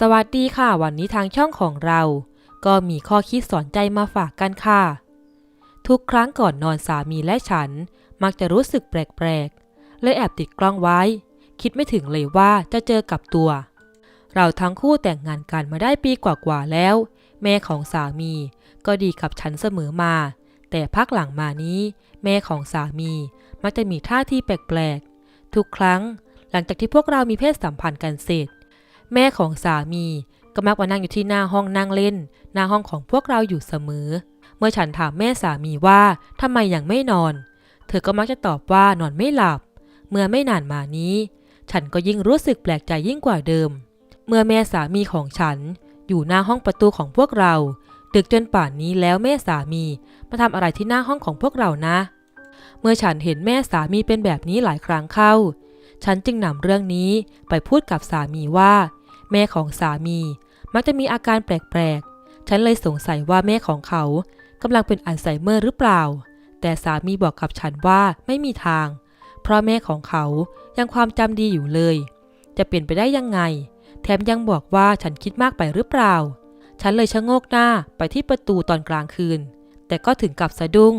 สวัสดีค่ะ วันนี้ทางช่องของเรา ก็มีข้อคิดสอนใจมาฝากกันค่ะ ทุกครั้งก่อนนอนสามีและฉัน มักจะรู้สึกแปลกๆเลยแอบติดกล้องไว้ คิดไม่ถึงเลยว่าจะเจอกับตัว เราทั้งคู่แต่งงานกันมาได้ปีกว่าๆแล้ว แม่ของสามีก็ดีกับฉันเสมอมา แต่พักหลังมานี้ แม่ของสามีมักจะมีท่าทีแปลกๆทุกครั้งหลังจากที่พวกเรามีเพศสัมพันธ์กันเสร็จ แม่ของสามีก็มักมานั่งอยู่ที่หน้าห้องนั่งเล่น หน้าห้องของพวกเราอยู่เสมอ เมื่อฉันถามแม่สามีว่าทำไมยังไม่นอน เธอก็มักจะตอบว่านอนไม่หลับ เมื่อไม่นานมานี้ ฉันก็ยิ่งรู้สึกแปลกใจยิ่งกว่าเดิม เมื่อแม่สามีของฉัน อยู่หน้าห้องประตูของพวกเรา ดึกจนป่านนี้แล้วแม่สามีมาทำอะไรที่หน้าห้องของพวกเรานะ เมื่อฉันเห็นแม่สามีเป็นแบบนี้หลายครั้งเข้า ฉันจึงนำเรื่องนี้ไปพูดกับสามีว่า แม่ของสามี มักจะมีอาการแปลกๆ ฉันเลยสงสัยว่าแม่ของเขากำลังเป็นอัลไซเมอร์หรือเปล่า แต่สามีบอกกับฉันว่าไม่มีทาง เพราะแม่ของเขายังความจำดีอยู่เลย จะเปลี่ยนไปได้ยังไง แถมยังบอกว่าฉันคิดมากไปหรือเปล่า ฉันเลยชะโงกหน้าไปที่ประตูตอนกลางคืน แต่ก็ถึงกับสะดุ้ง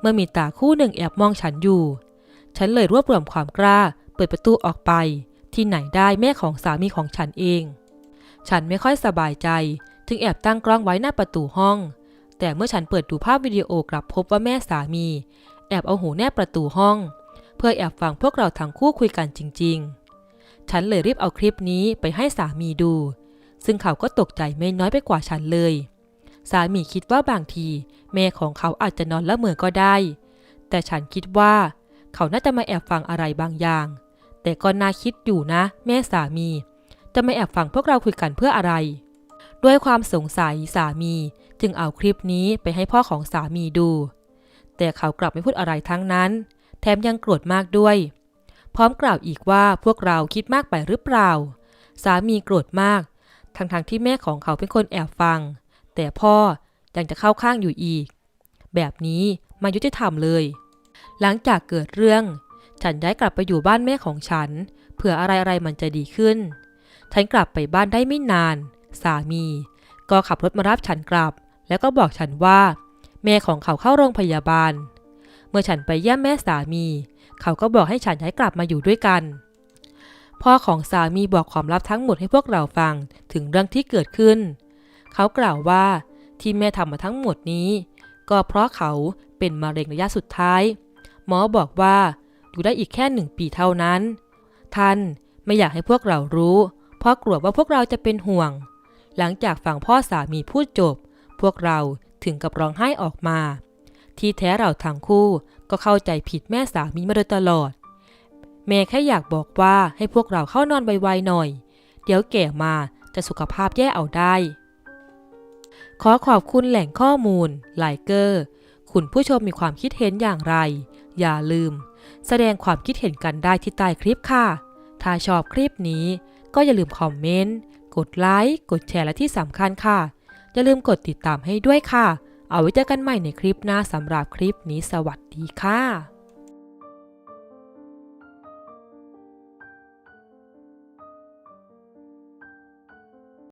เมื่อมีตาคู่หนึ่งแอบมองฉันอยู่ ฉันเลยรวบรวมความกล้าเปิดประตูออกไป ที่ไหนได้แม่ของสามีของฉันเอง ฉันไม่ค่อยสบายใจจึงแอบตั้งกล้องไว้หน้าประตูห้อง แต่เมื่อฉันเปิดดูภาพวิดีโอกลับพบว่าแม่สามี แอบเอาหูแนบประตูห้อง เพื่อแอบฟังพวกเราทั้งคู่คุยกันจริง ๆ ฉันเลยรีบเอาคลิปนี้ไปให้สามีดู ซึ่งเขาก็ตกใจไม่น้อยไปกว่าฉันเลย สามีคิดว่าบางที แม่ของเขาอาจจะนอนละเมอก็ได้ แต่ฉันคิดว่า เขาน่าจะมาแอบฟังอะไรบางอย่าง แต่ก็น่าคิดอยู่นะ แม่สามี จะมาแอบฟังพวกเราคุยกันเพื่ออะไร ด้วยความสงสัยสามีจึงเอาคลิปนี้ไปให้พ่อของสามีดู แต่เขากลับไม่พูดอะไรทั้งนั้น แถมยังโกรธมากด้วย พร้อมกล่าวอีกว่าพวกเราคิดมากไปหรือเปล่า สามีโกรธมาก ทั้งๆทที่แม่ของเขาเป็นคนแอบฟัง แต่พ่อยังจะเข้าข้างอยู่อีก แบบนี้ไมายุติธรรมเลย หลังจากเกิดเรื่อง ฉันย้ายกลับไปอยู่บ้านแม่ของฉัน เผื่ออะไรๆมันจะดีขึ้น ฉันกลับไปบ้านได้ไม่นาน สามี ก็ขับรถมารับฉันกลับ แล้วก็บอกฉันว่า แม่ของเขาเข้าโรงพยาบาล เมื่อฉันไปเยี่ยมแม่สามี เขาก็บอกให้ฉันย้ายกลับมาอยู่ด้วยกัน พ่อของสามีบอกความลับทั้งหมดให้พวกเราฟังถึงเรื่องที่เกิดขึ้น เขากล่าวว่าที่แม่ทำมาทั้งหมดนี้ ก็เพราะเขาเป็นมะเร็งระยะสุดท้าย หมอบอกว่า อยู่ได้อีกแค่หนึ่งปีเท่านั้น ท่านไม่อยากให้พวกเรารู้ เพราะกลัวว่าพวกเราจะเป็นห่วง หลังจากฟังพ่อสามีพูดจบ พวกเราถึงกับร้องไห้ออกมา ที่แท้เราทั้งคู่ก็เข้าใจผิดแม่สามีมาโดยตลอด แม่แค่อยากบอกว่าให้พวกเราเข้านอนไวๆหน่อย เดี๋ยวแก่มาจะสุขภาพแย่เอาได้ ขอขอบคุณแหล่งข้อมูลไลเกอร์ คุณผู้ชมมีความคิดเห็นอย่างไร อย่าลืม แสดงความคิดเห็นกันได้ที่ใต้คลิปค่ะ ถ้าชอบคลิปนี้ก็อย่าลืมคอมเมนต์ กดไลค์ กดแชร์และที่สำคัญค่ะ อย่าลืมกดติดตามให้ด้วยค่ะ เอาไว้เจอกันใหม่ในคลิปหน้าสำหรับคลิปนี้สวัสดีค่ะ